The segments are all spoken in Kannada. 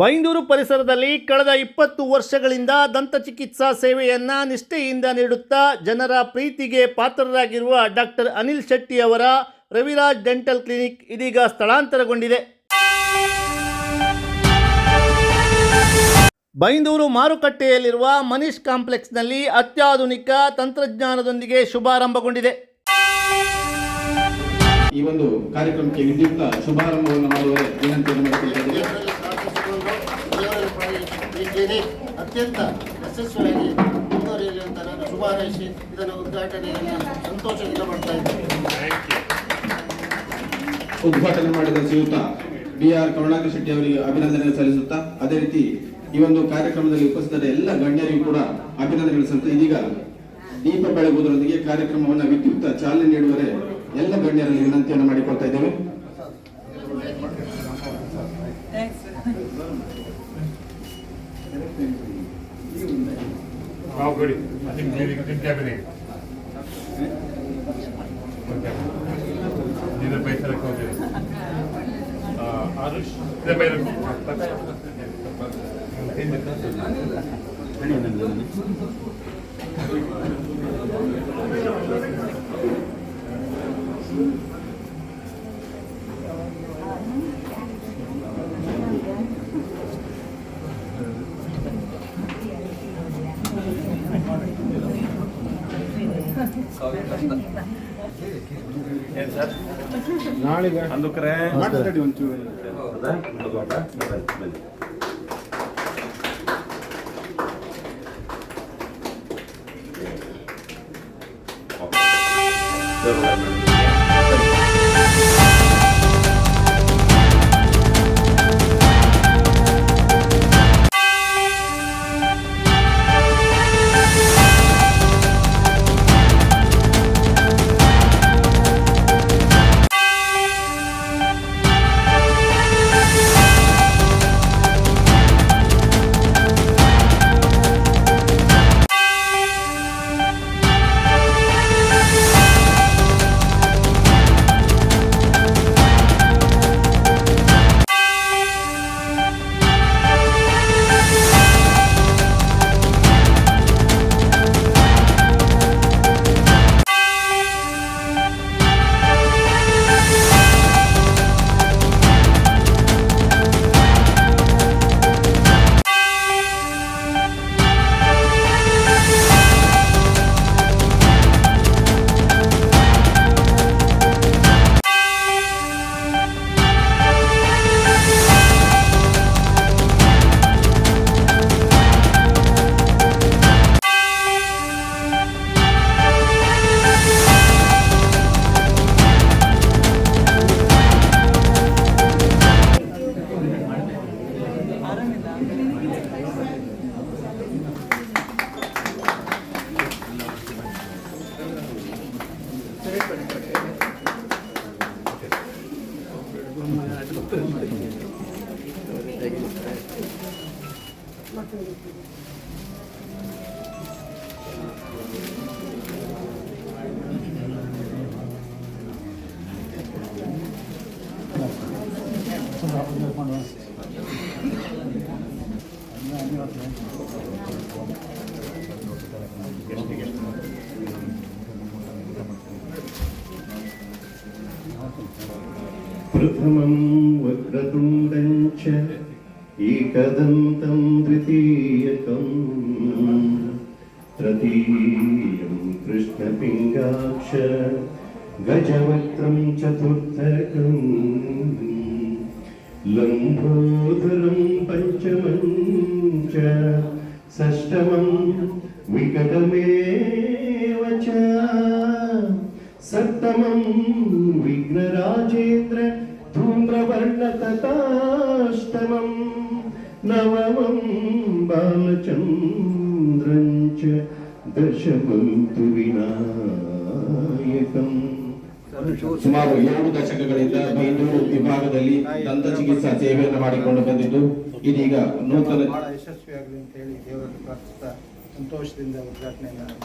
ಬೈಂದೂರು ಪರಿಸರದಲ್ಲಿ ಕಳೆದ ಇಪ್ಪತ್ತು ವರ್ಷಗಳಿಂದ ದಂತ ಚಿಕಿತ್ಸಾ ಸೇವೆಯನ್ನು ನಿಷ್ಠೆಯಿಂದ ನೀಡುತ್ತಾ ಜನರ ಪ್ರೀತಿಗೆ ಪಾತ್ರರಾಗಿರುವ ಡಾಕ್ಟರ್ ಅನಿಲ್ ಶೆಟ್ಟಿ ಅವರ ರವಿರಾಜ್ ಡೆಂಟಲ್ ಕ್ಲಿನಿಕ್ ಇದೀಗ ಸ್ಥಳಾಂತರಗೊಂಡಿದೆ. ಬೈಂದೂರು ಮಾರುಕಟ್ಟೆಯಲ್ಲಿರುವ ಮನೀಶ್ ಕಾಂಪ್ಲೆಕ್ಸ್ನಲ್ಲಿ ಅತ್ಯಾಧುನಿಕ ತಂತ್ರಜ್ಞಾನದೊಂದಿಗೆ ಶುಭಾರಂಭಗೊಂಡಿದೆ. ಈ ಒಂದು ಕಾರ್ಯಕ್ರಮಕ್ಕೆ ಶುಭಾರಂಭವನ್ನು ಮಾಡುವ ವಿನಂತಿಯನ್ನು ಮಾಡಿಕೊಳ್ಳುತ್ತೇವೆ ದೇವರಲ್ಲಿ ಪ್ರಾರ್ಥಿಸಿಕೊಂಡು ದೇವರಲ್ಲಿ ಕ್ಲಿನಿಕ್ ಅತ್ಯಂತ ಯಶಸ್ವಿಯಾಗಿ ಮುಂದುವರಿಯಲಿ ಅಂತ ನಾನು ಶುಭ ಹಾರೈಸಿ ಇದನ್ನು ಉದ್ಘಾಟನೆಯನ್ನು ಸಂತೋಷದಿಂದ ಮಾಡ್ತಾ ಇದ್ದೇನೆ. ಉದ್ಘಾಟನೆ ಮಾಡಿದ ಶ್ರೀಯುತ ಬಿ ಆರ್ ಕರುಣಾಕರ ಶೆಟ್ಟಿ ಅವರಿಗೆ ಅಭಿನಂದನೆ ಸಲ್ಲಿಸುತ್ತಾ ಅದೇ ರೀತಿ ಈ ಒಂದು ಕಾರ್ಯಕ್ರಮದಲ್ಲಿ ಉಪಸ್ಥಿತರ ಎಲ್ಲ ಗಣ್ಯರಿಗೂ ಕೂಡ ಅಭಿನಂದನೆಗಳು ಸಲ್ಲಿಸುತ್ತಾ ಇದೀಗ ದೀಪ ಬೆಳಗುವುದರೊಂದಿಗೆ ಕಾರ್ಯಕ್ರಮವನ್ನು ವಿದ್ಯುಕ್ತ ಚಾಲನೆ ನೀಡುವರೆ ಎಲ್ಲ ಗಣ್ಯರಲ್ಲಿ ವಿನಂತಿಯನ್ನು ಮಾಡಿಕೊಳ್ತಾ ಇದ್ದೇವೆ. Calgary, I think Julie can cabinet. Dina Baitar Kaudir. Arush, Dina Baitar Kaudir. ಹೋಗಿರಿ ಆರುಷ್ ಇದೇ ಬೈರ प्रथमं वक्रतुण्डं च एकदन्तं द्वितीयकम् तृतीयं कृष्णपिङ्गाक्ष गजवक्त्रं चतुर्थकम् लम्बोदरं पञ्चमं च षष्टमं विकटमेव च सप्तमं विघ्नराजेन्द्र धूम्रवर्णतथाष्टमं नवमं बालचन्द्रं च दशमं तु विनायकम् ಸುಮಾರು ಎರಡು ದಶಕಗಳಿಂದ ಬೈಂದೂರು ವಿಭಾಗದಲ್ಲಿ ದಂತ ಚಿಕಿತ್ಸಾ ಸೇವೆಯನ್ನು ಮಾಡಿಕೊಂಡು ಬಂದಿದ್ದು ಇದೀಗ ನೂತನ ಬಹಳ ಯಶಸ್ವಿಯಾಗಲಿ ಅಂತ ಹೇಳಿ ದೇವರಲ್ಲಿ ಪ್ರಾರ್ಥಿಸ್ತಾ ಸಂತೋಷದಿಂದ ಉದ್ಘಾಟನೆಯನ್ನು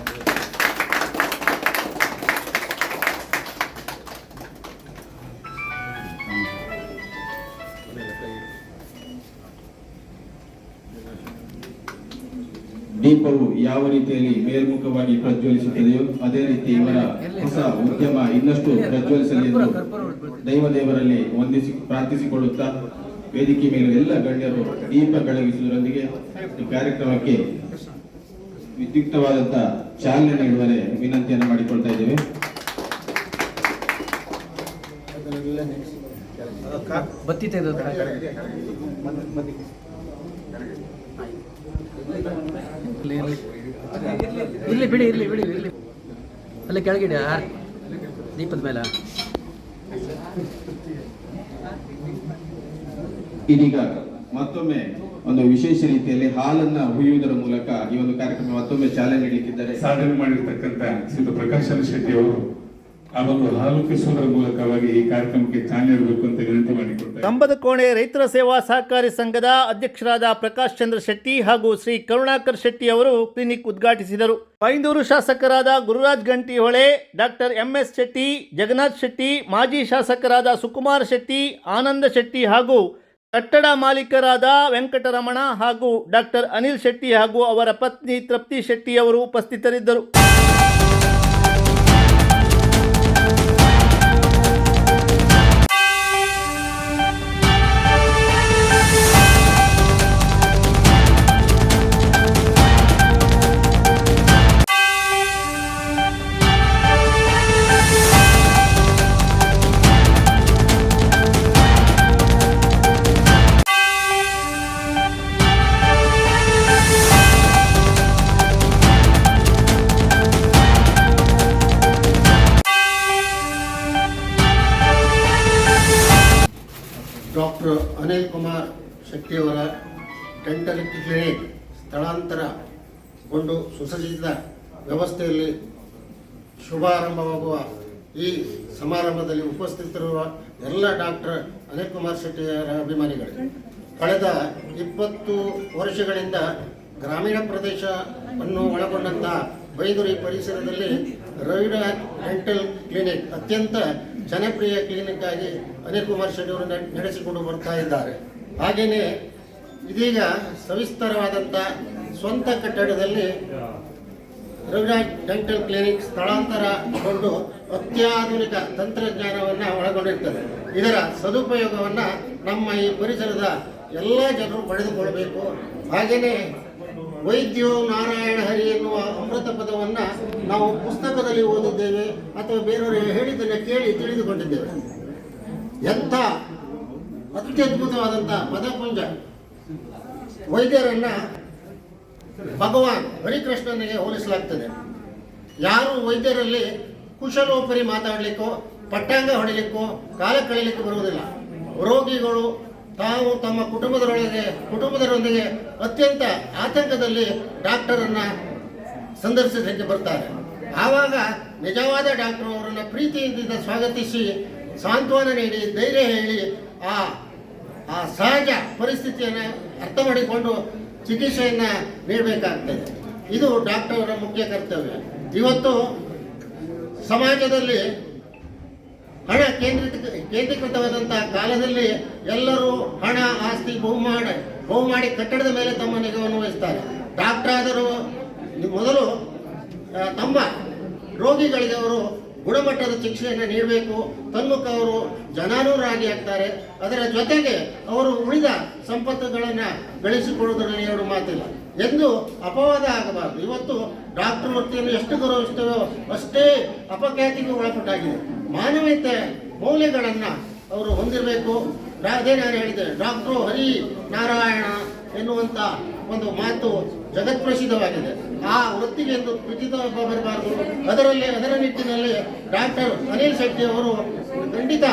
ದೀಪವು ಯಾವ ರೀತಿಯಲ್ಲಿ ಮೇಲ್ಮುಖವಾಗಿ ಪ್ರಜ್ವಲಿಸುತ್ತದೆಯೋ ಅದೇ ರೀತಿ ಇವರ ಹೊಸ ಉದ್ಯಮ ಇನ್ನಷ್ಟು ಪ್ರಜ್ವಲಿಸಲಿ ಎಂದು ದೈವದೇವರಲ್ಲಿ ವಂದಿಸಿ ಪ್ರಾರ್ಥಿಸಿಕೊಳ್ಳುತ್ತಾ ವೇದಿಕೆ ಮೇಲೆ ಎಲ್ಲ ಗಣ್ಯರು ದೀಪ ಬೆಳಗಿಸುವುದರೊಂದಿಗೆ ಈ ಕಾರ್ಯಕ್ರಮಕ್ಕೆ ವಿದ್ಯುಕ್ತವಾದಂತ ಚಾಲನೆ ನೀಡುವರೆ ವಿನಂತಿಯನ್ನು ಮಾಡಿಕೊಳ್ತಾ ಇದ್ದೇವೆ. ಬತ್ತಿ ತೆಗೆದ ಬತ್ತಿ ಮದ್ದಿಗೆ. ಬಿಡಿ ಇಲ್ಲಿ ಬಿಡಿ ಇಲ್ಲಿ ಅಲ್ಲೇ ಕೆಳಗಿಡಿ ದೀಪದ ಮೇಲೆ. ಇದೀಗ ಮತ್ತೊಮ್ಮೆ ಒಂದು ವಿಶೇಷ ರೀತಿಯಲ್ಲಿ ಹಾಲನ್ನ ಹುಯ್ಯುವುದರ ಮೂಲಕ ಈ ಒಂದು ಕಾರ್ಯಕ್ರಮ ಮತ್ತೊಮ್ಮೆ ಚಾಲನೆ ನೀಡಲಿಕ್ಕಿದ್ದಾರೆ. ಸಾಧನೆ ಮಾಡಿರ್ತಕ್ಕಂಥ ಪ್ರಕಾಶ್ ಪ್ರಕಾಶನ ಶೆಟ್ಟಿ ಅವರು ಆ ಮೂಲಕವಾಗಿ ಈ ಕಾರ್ಯಕ್ರಮಕ್ಕೆ ಚಾಲನೆ ಅಂತ ವಿನಂತಿ ಕಂಬದ ಕೋಣೆ ರೈತರ ಸೇವಾ ಸಹಕಾರಿ ಸಂಘದ ಅಧ್ಯಕ್ಷರಾದ ಪ್ರಕಾಶ್ ಚಂದ್ರ ಶೆಟ್ಟಿ ಹಾಗೂ ಶ್ರೀ ಕರುಣಾಕರ್ ಶೆಟ್ಟಿ ಅವರು ಕ್ಲಿನಿಕ್ ಉದ್ಘಾಟಿಸಿದರು. ಪೈಂದೂರು ಶಾಸಕರಾದ ಗುರುರಾಜ್ ಗಂಟಿಹೊಳೆ, ಡಾಕ್ಟರ್ ಎಂಎಸ್ ಶೆಟ್ಟಿ, ಜಗನ್ನಾಥ್ ಶೆಟ್ಟಿ, ಮಾಜಿ ಶಾಸಕರಾದ ಸುಕುಮಾರ್ ಶೆಟ್ಟಿ, ಆನಂದ ಶೆಟ್ಟಿ ಹಾಗೂ ಕಟ್ಟಡ ಮಾಲೀಕರಾದ ವೆಂಕಟರಮಣ ಹಾಗೂ ಡಾಕ್ಟರ್ ಅನಿಲ್ ಶೆಟ್ಟಿ ಹಾಗೂ ಅವರ ಪತ್ನಿ ತೃಪ್ತಿ ಶೆಟ್ಟಿ ಅವರು ಉಪಸ್ಥಿತರಿದ್ದರು. ಕ್ಲಿನಿಕ್ ಸ್ಥಳಾಂತರಗೊಂಡು ಸುಸಜ್ಜಿತ ವ್ಯವಸ್ಥೆಯಲ್ಲಿ ಶುಭಾರಂಭವಾಗುವ ಈ ಸಮಾರಂಭದಲ್ಲಿ ಉಪಸ್ಥಿತರಿರುವ ಎಲ್ಲ ಡಾಕ್ಟರ್ ಅನಿಲ್ ಕುಮಾರ್ ಶೆಟ್ಟಿಯವರ ಅಭಿಮಾನಿಗಳು. ಕಳೆದ ಇಪ್ಪತ್ತು ವರ್ಷಗಳಿಂದ ಗ್ರಾಮೀಣ ಪ್ರದೇಶವನ್ನು ಒಳಗೊಂಡಂತಹ ಬೈದೂರಿ ಪರಿಸರದಲ್ಲಿ ರವಿರಾಜ್ ಡೆಂಟಲ್ ಕ್ಲಿನಿಕ್ ಅತ್ಯಂತ ಜನಪ್ರಿಯ ಕ್ಲಿನಿಕ್ ಆಗಿ ಅನಿಲ್ ಕುಮಾರ್ ಶೆಟ್ಟಿ ಅವರು ನಡೆ- ನಡೆಸಿಕೊಂಡು ಬರ್ತಾ ಇದ್ದಾರೆ. ಹಾಗೆಯೇ ಇದೀಗ ಸವಿಸ್ತರವಾದಂಥ ಸ್ವಂತ ಕಟ್ಟಡದಲ್ಲಿ ರವಿರಾಜ್ ಡೆಂಟಲ್ ಕ್ಲಿನಿಕ್ ಸ್ಥಳಾಂತರಗೊಂಡು ಅತ್ಯಾಧುನಿಕ ತಂತ್ರಜ್ಞಾನವನ್ನು ಒಳಗೊಂಡಿರ್ತದೆ. ಇದರ ಸದುಪಯೋಗವನ್ನು ನಮ್ಮ ಈ ಪರಿಸರದ ಎಲ್ಲ ಜನರು ಪಡೆದುಕೊಳ್ಳಬೇಕು. ಹಾಗೆಯೇ ವೈದ್ಯೋ ನಾರಾಯಣ ಹರಿ ಎನ್ನುವ ಅಮೃತ ಪದವನ್ನು ನಾವು ಪುಸ್ತಕದಲ್ಲಿ ಓದಿದ್ದೇವೆ ಅಥವಾ ಬೇರೆಯವರು ಹೇಳಿದ್ದನ್ನು ಕೇಳಿ ತಿಳಿದುಕೊಂಡಿದ್ದೇವೆ. ಎಂಥ ಅತ್ಯದ್ಭುತವಾದಂಥ ಪದಪುಂಜ. ವೈದ್ಯರನ್ನ ಭಗವಾನ್ ಹರಿಕೃಷ್ಣನಿಗೆ ಹೋಲಿಸಲಾಗ್ತದೆ. ಯಾರು ವೈದ್ಯರಲ್ಲಿ ಕುಶಲೋಪರಿ ಮಾತಾಡಲಿಕ್ಕೋ, ಪಟ್ಟಾಂಗ ಹೊಡಿಲಿಕ್ಕೋ, ಕಾಲ ಕಳೀಲಿಕ್ಕೆ ಬರುವುದಿಲ್ಲ. ರೋಗಿಗಳು ತಾವು ತಮ್ಮ ಕುಟುಂಬದರೊಳಗೆ, ಕುಟುಂಬದರೊಂದಿಗೆ ಅತ್ಯಂತ ಆತಂಕದಲ್ಲಿ ಡಾಕ್ಟರನ್ನ ಸಂದರ್ಶಿಸಲಿಕ್ಕೆ ಬರ್ತಾರೆ. ಆವಾಗ ನಿಜವಾದ ಡಾಕ್ಟರ್ ಅವರನ್ನು ಪ್ರೀತಿಯಿಂದ ಸ್ವಾಗತಿಸಿ, ಸಾಂತ್ವನ ನೀಡಿ, ಧೈರ್ಯ ಹೇಳಿ, ಆ ಆ ಸಹಜ ಪರಿಸ್ಥಿತಿಯನ್ನು ಅರ್ಥ ಮಾಡಿಕೊಂಡು ಚಿಕಿತ್ಸೆಯನ್ನು ನೀಡಬೇಕಾಗ್ತದೆ. ಇದು ಡಾಕ್ಟರ್ ಮುಖ್ಯ ಕರ್ತವ್ಯ. ಇವತ್ತು ಸಮಾಜದಲ್ಲಿ ಹಣ ಕೇಂದ್ರಿತ ಕೇಂದ್ರೀಕೃತವಾದಂತಹ ಕಾಲದಲ್ಲಿ ಎಲ್ಲರೂ ಹಣ, ಆಸ್ತಿ ಬಹುಮಾಡ ಬಹುಮಾಡಿ ಕಟ್ಟಡದ ಮೇಲೆ ತಮ್ಮ ನಿಗವನ್ನು ವಹಿಸ್ತಾರೆ. ಡಾಕ್ಟರ್ ಆದರೂ ಮೊದಲು ತಮ್ಮ ರೋಗಿಗಳಿಗೆ ಅವರು ಗುಣಮಟ್ಟದ ಶಿಕ್ಷೆಯನ್ನು ನೀಡಬೇಕು. ತನ್ಮುಖ ಅವರು ಜನಾನುರಾಗಿ ಆಗ್ತಾರೆ. ಅದರ ಜೊತೆಗೆ ಅವರು ಉಳಿದ ಸಂಪತ್ತುಗಳನ್ನು ಗಳಿಸಿಕೊಳ್ಳುವುದರಲ್ಲಿ ಎರಡು ಮಾತಿಲ್ಲ. ಎಂದು ಅಪವಾದ ಆಗಬಾರದು. ಇವತ್ತು ಡಾಕ್ಟರ್ ವೃತ್ತಿಯನ್ನು ಎಷ್ಟು ಗೌರವಿಸ್ತೇವೋ ಅಷ್ಟೇ ಅಪಖ್ಯಾತಿಗೆ ಒಳಪಟ್ಟಾಗಿದೆ. ಮಾನವೀಯತೆ ಮೌಲ್ಯಗಳನ್ನು ಅವರು ಹೊಂದಿರಬೇಕು. ಅದೇ ನಾನು ಹೇಳಿದೆ ಡಾಕ್ಟ್ರು ಹರಿ ನಾರಾಯಣ ಎನ್ನುವಂಥ ಒಂದು ಮಾತು ಜಗತ್ಪ್ರಸಿದ್ಧವಾಗಿದೆ ಆ ವೃತ್ತಿಗೆ ಎಂದು ಕುಚಿತ ಬರಬಾರದು. ಅದರಲ್ಲಿ, ಅದರ ನಿಟ್ಟಿನಲ್ಲಿ ಡಾಕ್ಟರ್ ಅನಿಲ್ ಶೆಟ್ಟಿ ಅವರು ಖಂಡಿತ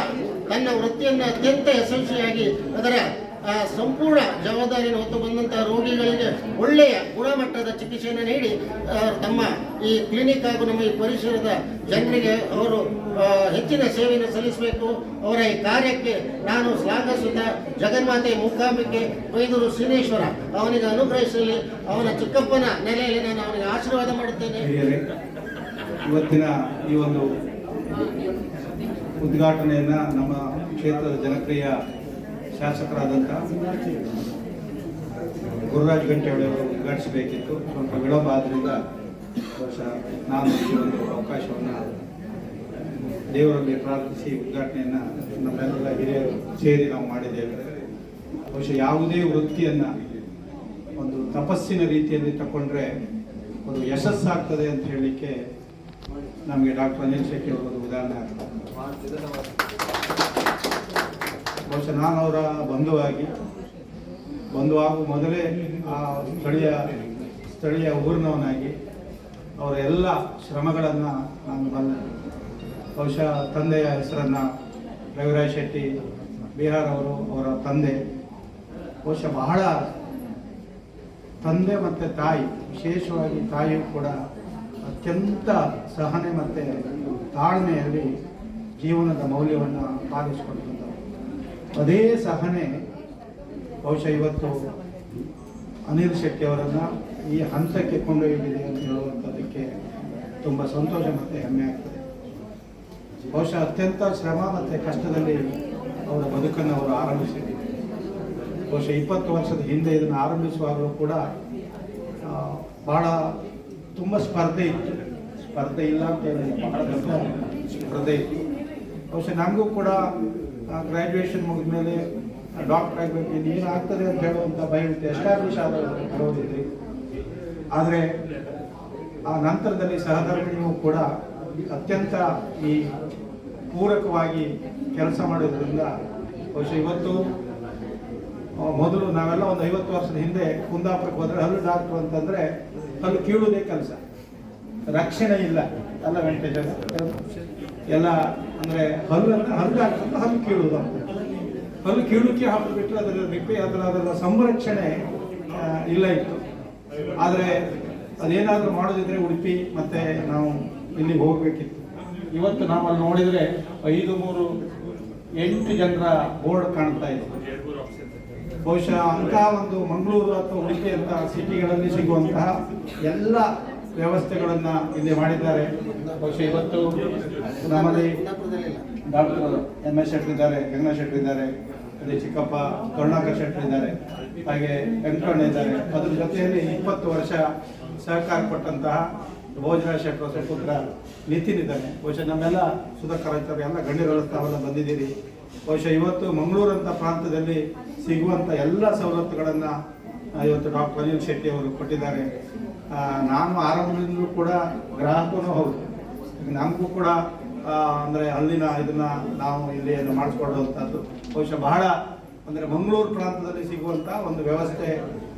ತನ್ನ ವೃತ್ತಿಯನ್ನು ಅತ್ಯಂತ ಯಶಸ್ವಿಯಾಗಿ, ಅದರ ಆ, ಸಂಪೂರ್ಣ ಜವಾಬ್ದಾರಿಯನ್ನು ಹೊತ್ತು ಬಂದಂತಹ ರೋಗಿಗಳಿಗೆ ಒಳ್ಳೆಯ ಗುಣಮಟ್ಟದ ಚಿಕಿತ್ಸೆಯನ್ನು ನೀಡಿ ತಮ್ಮ ಈ ಕ್ಲಿನಿಕ್ ಹಾಗೂ ನಮ್ಮ ಈ ಪರಿಸರದ ಜನರಿಗೆ ಅವರು ಹೆಚ್ಚಿನ ಸೇವೆಯನ್ನು ಸಲ್ಲಿಸಬೇಕು. ಅವರ ಈ ಕಾರ್ಯಕ್ಕೆ ನಾನು ಸ್ವಾಗತಿಸಿದ ಜಗನ್ಮಾತೆ ಮೂಕಾಂಬಿಕೆ ಬೈದೂರು ಶ್ರೀನೇಶ್ವರ ಅವನಿಗೆ ಅನುಗ್ರಹಿಸಲಿ. ಅವನ ಚಿಕ್ಕಪ್ಪನ ನೆಲೆಯಲ್ಲಿ ನಾನು ಅವನಿಗೆ ಆಶೀರ್ವಾದ ಮಾಡುತ್ತೇನೆ. ಇವತ್ತಿನ ಈ ಒಂದು ಉದ್ಘಾಟನೆಯನ್ನು ನಮ್ಮ ಕ್ಷೇತ್ರದ ಜನಪ್ರಿಯ ಶಾಸಕರಾದಂಥ ಗುರುರಾಜ್ ಗಂಟೆಯವರು ಉದ್ಘಾಟಿಸಬೇಕಿತ್ತು. ಸ್ವಲ್ಪ ವಿಳಂಬ ಆದ್ದರಿಂದ ಬಹುಶಃ ನಾನು ಈ ಒಂದು ಅವಕಾಶವನ್ನು ದೇವರಲ್ಲಿ ಪ್ರಾರ್ಥಿಸಿ ಉದ್ಘಾಟನೆಯನ್ನು ನಮ್ಮೆಲ್ಲ ಹಿರಿಯರು ಸೇರಿ ನಾವು ಮಾಡಿದ್ದೇವೆ. ಬಹುಶಃ ಯಾವುದೇ ವೃತ್ತಿಯನ್ನು ಒಂದು ತಪಸ್ಸಿನ ರೀತಿಯಲ್ಲಿ ತಗೊಂಡ್ರೆ ಒಂದು ಯಶಸ್ಸಾಗ್ತದೆ ಅಂತ ಹೇಳಲಿಕ್ಕೆ ನಮಗೆ ಡಾಕ್ಟರ್ ಅನಿಲ್ ಶೆಟ್ಟಿ ಒಂದು ಉದಾಹರಣೆ ಆಗ್ತದೆ. ಬಹುಶಃ ನಾನು ಅವರ ಬಂಧುವಾಗಿ, ಬಂಧುವಾಗ ಮೊದಲೇ ಆ ಸ್ಥಳೀಯ ಸ್ಥಳೀಯ ಊರಿನವನಾಗಿ ಅವರ ಎಲ್ಲ ಶ್ರಮಗಳನ್ನು ನಾನು ಬಂದೆ. ಬಹುಶಃ ತಂದೆಯ ಹೆಸರನ್ನು ರವಿರಾಜ್ ಶೆಟ್ಟಿ ಬಿಹಾರ್ ಅವರು ಅವರ ತಂದೆ, ಬಹುಶಃ ಬಹಳ ತಂದೆ ಮತ್ತು ತಾಯಿ, ವಿಶೇಷವಾಗಿ ತಾಯಿಯು ಕೂಡ ಅತ್ಯಂತ ಸಹನೆ ಮತ್ತು ತಾಳ್ಮೆಯಲ್ಲಿ ಜೀವನದ ಮೌಲ್ಯವನ್ನು ಪಾಲಿಸಿಕೊಂಡಿದ್ದಾರೆ ಅದೇ ಸಹನೆ ಬಹುಶಃ ಇವತ್ತು ಅನಿಲ್ ಶೆಟ್ಟಿ ಅವರನ್ನು ಈ ಹಂತಕ್ಕೆ ಕೊಂಡೊಯ್ದಿದೆ ಅಂತ ಹೇಳುವಂಥದ್ದಕ್ಕೆ ತುಂಬ ಸಂತೋಷ ಮತ್ತು ಹೆಮ್ಮೆ ಆಗ್ತದೆ. ಬಹುಶಃ ಅತ್ಯಂತ ಶ್ರಮ ಮತ್ತು ಕಷ್ಟದಲ್ಲಿ ಅವರ ಬದುಕನ್ನು ಅವರು ಆರಂಭಿಸಿದ್ದರು ಬಹುಶಃ ಇಪ್ಪತ್ತು ವರ್ಷದ ಹಿಂದೆ ಇದನ್ನು ಆರಂಭಿಸುವಾಗಲೂ ಕೂಡ ಭಾಳ ತುಂಬ ಸ್ಪರ್ಧೆ ಇತ್ತು. ಸ್ಪರ್ಧೆ ಇಲ್ಲ ಅಂತ ಹೇಳಿ ಭಾಳ ದೊಡ್ಡ ಸ್ಪರ್ಧೆ ಇತ್ತು. ಬಹುಶಃ ನಮಗೂ ಕೂಡ ಗ್ರ್ಯಾಜುಯೇಷನ್ ಮುಗಿದ ಮೇಲೆ ಡಾಕ್ಟರ್ ಆಗಬೇಕು ಏನು ಆಗ್ತದೆ ಅಂತ ಹೇಳುವಂಥ ಭಯ ಇತ್ತು ಎಸ್ಟಾಬ್ಲಿಷ್ ಆದ ಬರೋದಿದ್ರಿ ಆದರೆ ಆ ನಂತರದಲ್ಲಿ ಸಹಧರ್ಮಿಯು ಕೂಡ ಅತ್ಯಂತ ಈ ಪೂರಕವಾಗಿ ಕೆಲಸ ಮಾಡೋದ್ರಿಂದ ಬಹುಶಃ ಇವತ್ತು ಮೊದಲು ನಾವೆಲ್ಲ ಒಂದು ಐವತ್ತು ವರ್ಷದ ಹಿಂದೆ ಕುಂದಾಪುರಕ್ಕೆ ಹೋದ್ರೆ ಹಲ್ಲು ಡಾಕ್ಟ್ರು ಅಂತಂದ್ರೆ ಹಲ್ಲು ಕೀಳುವುದೇ ಕೆಲಸ. ರಕ್ಷಣೆ ಇಲ್ಲ. ಅಲ್ಲ ವೆಂಕಟೇಶ ಎಲ್ಲ ಅಂದ್ರೆ ಅಂದ್ರೆ ಹಲ್ಲು ಹಾಕ್ತಂದ್ರೆ ಹಲ್ಲು ಕೀಳುದು ಹಲ್ಲು ಕೀಳುಕ್ಕೆ ಹಾಕಿಬಿಟ್ರೆ ಅದರ ರಿಪೇ ಅದರ ಅದರ ಸಂರಕ್ಷಣೆ ಇಲ್ಲ ಇತ್ತು. ಆದರೆ ಅದೇನಾದರೂ ಮಾಡೋದಿದ್ರೆ ಉಡುಪಿ ಮತ್ತೆ ನಾವು ಇಲ್ಲಿ ಹೋಗಬೇಕಿತ್ತು. ಇವತ್ತು ನಾವು ಅಲ್ಲಿ ನೋಡಿದರೆ ಐದು, ಮೂರು, ಎಂಟು ಜನರ ಬೋರ್ಡ್ ಕಾಣ್ತಾ ಇದೆ. ಬಹುಶಃ ಅಂತಹ ಒಂದು ಮಂಗಳೂರು ಅಥವಾ ಉಡುಪಿ ಅಂತ ಸಿಟಿಗಳಲ್ಲಿ ಸಿಗುವಂತಹ ಎಲ್ಲ ವ್ಯವಸ್ಥೆಗಳನ್ನ ಇಲ್ಲಿ ಮಾಡಿದ್ದಾರೆ. ಬಹುಶಃ ಇವತ್ತು ನಮ್ಮಲ್ಲಿ ಡಾಕ್ಟರ್ ಎಂ ಎಸ್ ಶೆಟ್ಟಿ ಇದ್ದಾರೆ ಗಂಗಾ ಶೆಟ್ಟಿ ಇದ್ದಾರೆ ಅದೇ ಚಿಕ್ಕಪ್ಪ, ಕರುಣಾಕರ್ ಶೆಟ್ಟಿ ಇದ್ದಾರೆ ಹಾಗೆ ವೆಂಕಟಣ್ಣ ಇದ್ದಾರೆ. ಅದ್ರ ಜೊತೆಯಲ್ಲಿ ಇಪ್ಪತ್ತು ವರ್ಷ ಸಹಕಾರ ಕೊಟ್ಟಂತಹ ಭೋಜನ ಶೆಟ್ಟರ ಸುಪುತ್ರ ನಿತಿನ್ ಇದ್ದಾನೆ. ಬಹುಶಃ ನಮ್ಮೆಲ್ಲ ಸುಧಾಕರ್ ಎಲ್ಲ ಗಣ್ಯರು ತಾವೆಲ್ಲ ಬಂದಿದ್ದೀರಿ. ಬಹುಶಃ ಇವತ್ತು ಮಂಗಳೂರಂಥ ಪ್ರಾಂತದಲ್ಲಿ ಸಿಗುವಂಥ ಎಲ್ಲ ಸವಲತ್ತುಗಳನ್ನು ಇವತ್ತು ಡಾಕ್ಟರ್ ಅನಿಲ್ ಶೆಟ್ಟಿ ಅವರು ಕೊಟ್ಟಿದ್ದಾರೆ. ನಾನು ಆರಂಭದಿಂದಲೂ ಕೂಡ ಗ್ರಾಹಕನೂ ಹೌದು. ನಮಗೂ ಕೂಡ ಅಂದರೆ ಅಲ್ಲಿನ ಇದನ್ನ ನಾವು ಇಲ್ಲಿ ಮಾಡಿಸ್ಕೊಳ್ಳುವಂಥದ್ದು ಬಹುಶಃ ಬಹಳ, ಅಂದರೆ ಮಂಗಳೂರು ಪ್ರಾಂತದಲ್ಲಿ ಸಿಗುವಂಥ ಒಂದು ವ್ಯವಸ್ಥೆ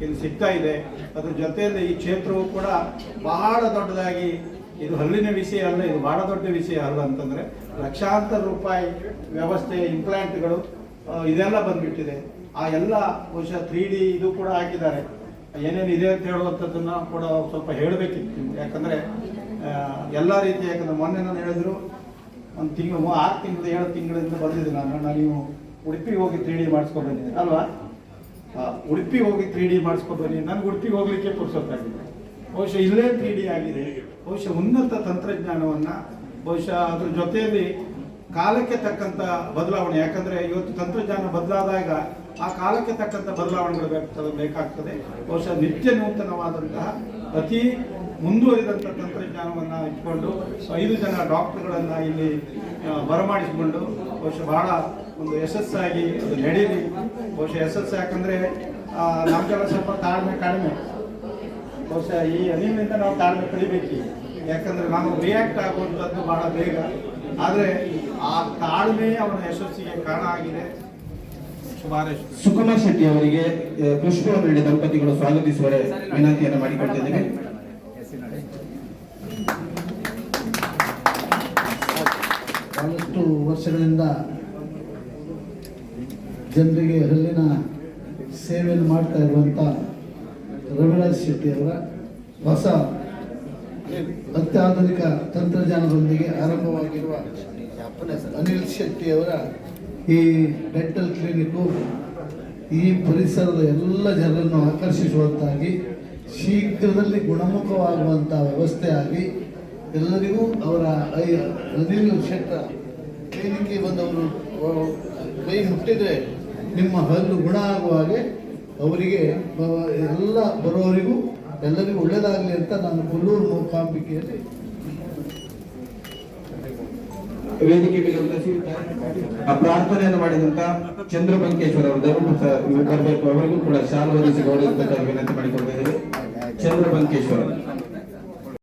ಇಲ್ಲಿ ಸಿಗ್ತಾ ಇದೆ. ಅದ್ರ ಜೊತೆಯಲ್ಲಿ ಈ ಕ್ಷೇತ್ರವು ಕೂಡ ಬಹಳ ದೊಡ್ಡದಾಗಿ, ಇದು ಹಲ್ಲಿನ ವಿಷಯ ಅಲ್ಲ, ಇದು ಬಹಳ ದೊಡ್ಡ ವಿಷಯ ಅಲ್ಲ ಅಂತಂದರೆ ಲಕ್ಷಾಂತರ ರೂಪಾಯಿ ವ್ಯವಸ್ಥೆ ಇಂಪ್ಲಾಂಟ್ಗಳು ಇದೆಲ್ಲ ಬಂದ್ಬಿಟ್ಟಿದೆ. ಆ ಎಲ್ಲ ಬಹುಶಃ ತ್ರೀ ಡಿ ಇದು ಕೂಡ ಹಾಕಿದ್ದಾರೆ. ಏನೇನು ಇದೆ ಅಂತ ಹೇಳುವಂಥದ್ದನ್ನು ಕೂಡ ಸ್ವಲ್ಪ ಹೇಳಬೇಕಿತ್ತು. ಯಾಕಂದರೆ ಎಲ್ಲ ರೀತಿಯ ಯಾಕಂದ್ರೆ ಮೊನ್ನೆ ನಾನು ಹೇಳಿದ್ರು, ಒಂದು ತಿಂಗಳು ಆರು ತಿಂಗಳು ಏಳು ತಿಂಗಳಿಂದ ಬಂದಿದ್ದೆ ನಾನು. ನಾನು ನೀವು ಉಡುಪಿಗೆ ಹೋಗಿ ತ್ರೀ ಡಿ ಮಾಡಿಸ್ಕೊಂಡು ಬಂದಿದ್ದೆ ಅಲ್ವಾ? ಉಡುಪಿಗೆ ಉಡುಪಿ ಹೋಗಿ ತ್ರೀ ಡಿ ಮಾಡಿಸ್ಕೊಂಡು ಬನ್ನಿ. ನನಗೆ ಉಡುಪಿಗೆ ಹೋಗ್ಲಿಕ್ಕೆ ಪುರುಸೊತ್ತಾಗಿದೆ ಬಹುಶಃ ಇಲ್ಲೇ ತ್ರೀ ಡಿ ಆಗಿದೆ. ಬಹುಶಃ ಉನ್ನತ ತಂತ್ರಜ್ಞಾನವನ್ನು ಬಹುಶಃ ಅದ್ರ ಜೊತೆಯಲ್ಲಿ ಕಾಲಕ್ಕೆ ತಕ್ಕಂಥ ಬದಲಾವಣೆ. ಯಾಕಂದರೆ ಇವತ್ತು ತಂತ್ರಜ್ಞಾನ ಬದಲಾದಾಗ ಆ ಕಾಲಕ್ಕೆ ತಕ್ಕಂಥ ಬದಲಾವಣೆಗಳು ಬೇಕಾಗ್ತದೆ. ಬೇಕಾಗ್ತದೆ. ಬಹುಶಃ ನಿತ್ಯ ನೂತನವಾದಂತಹ ಅತಿ ಮುಂದುವರಿದಂಥ ತಂತ್ರಜ್ಞಾನವನ್ನು ಇಟ್ಕೊಂಡು ಐದು ಜನ ಡಾಕ್ಟರ್ಗಳನ್ನು ಇಲ್ಲಿ ಬರಮಾಡಿಸಿಕೊಂಡು ಬಹುಶಃ ಬಹಳ ಒಂದು ಯಶಸ್ಸಾಗಿ ಅದು ನಡೀಲಿ. ಬಹುಶಃ ಯಶಸ್ಸು ಯಾಕಂದ್ರೆ ನಮ್ಗೆಲ್ಲ ಸ್ವಲ್ಪ ತಾಳ್ಮೆ ಕಡಿಮೆ. ಬಹುಶಃ ಈ ಅನಿಲಿನಿಂದ ನಾವು ತಾಳ್ಮೆ ಕಲಿಬೇಕು ಯಾಕಂದ್ರೆ ನಾವು ರಿಯಾಕ್ಟ್ ಆಗುವಂಥದ್ದು ಬಹಳ ಬೇಗ. ಆದರೆ ಆ ತಾಳ್ಮೆ ಅವನ ಯಶಸ್ಸಿಗೆ ಕಾರಣ ಆಗಿದೆ. ಸುಕುಮಾರ್ ಶೆಟ್ಟಿ ಅವರಿಗೆ ಪುಷ್ಪ ಪುಷ್ಪವನ್ನು ನೀಡಿ ದಂಪತಿಗಳು ಸ್ವಾಗತಿಸುವ ವಿನಂತಿಯನ್ನು ಮಾಡಿಕೊಳ್ತಿದ್ದೇವೆ ಬಹಳಷ್ಟು ವರ್ಷಗಳಿಂದ ಜನರಿಗೆ ಹಲ್ಲಿನ ಸೇವೆಯನ್ನು ಮಾಡ್ತಾ ಇರುವಂಥ ರವಿರಾಜ್ ಶೆಟ್ಟಿಯವರ ಹೊಸ ಅತ್ಯಾಧುನಿಕ ತಂತ್ರಜ್ಞಾನದೊಂದಿಗೆ ಆರಂಭವಾಗಿರುವ ಅನಿಲ್ ಶೆಟ್ಟಿ ಅವರ ಈ ಡೆಂಟಲ್ ಕ್ಲಿನಿಕ್ಕು ಈ ಪರಿಸರದ ಎಲ್ಲ ಜನರನ್ನು ಆಕರ್ಷಿಸುವಂತಾಗಿ ಶೀಘ್ರದಲ್ಲಿ ಗುಣಮುಖವಾಗುವಂಥ ವ್ಯವಸ್ಥೆ ಆಗಿ ಎಲ್ಲರಿಗೂ ಅವರ ಅನಿಲ್ ಶೆಟ್ಟರ ಕ್ಲಿನಿಕ್ಗೆ ಬಂದವರು ಕೈ ಮುಟ್ಟಿದರೆ ನಿಮ್ಮ ಹಲ್ಲು ಗುಣ ಆಗುವ ಹಾಗೆ ಅವರಿಗೆ ಎಲ್ಲ ಬರೋರಿಗೂ ಎಲ್ಲರಿಗೂ ಒಳ್ಳೆಯದಾಗಲಿ ಅಂತ ನಾನು ಕೊಲ್ಲೂರು ಮೂಕಾಂಬಿಕೆಯಲ್ಲಿ ವೇದಿಕೆ ಆ ಪ್ರಾರ್ಥನೆಯನ್ನು ಮಾಡಿದಂತ ಚಂದ್ರಬಂಕೇಶ್ವರ ಅವರು, ದಯವಿಟ್ಟು ಬರಬೇಕು. ಅವರಿಗೂ ಕೂಡ ಶಾಲು ಹೊದಿಸಿ ಗೌರವಿಸಬೇಕಾಗಿ ವಿನಂತಿ ಮಾಡಿಕೊಳ್ತಾ ಇದ್ದೇವೆ ಚಂದ್ರಬಂಕೇಶ್ವರ.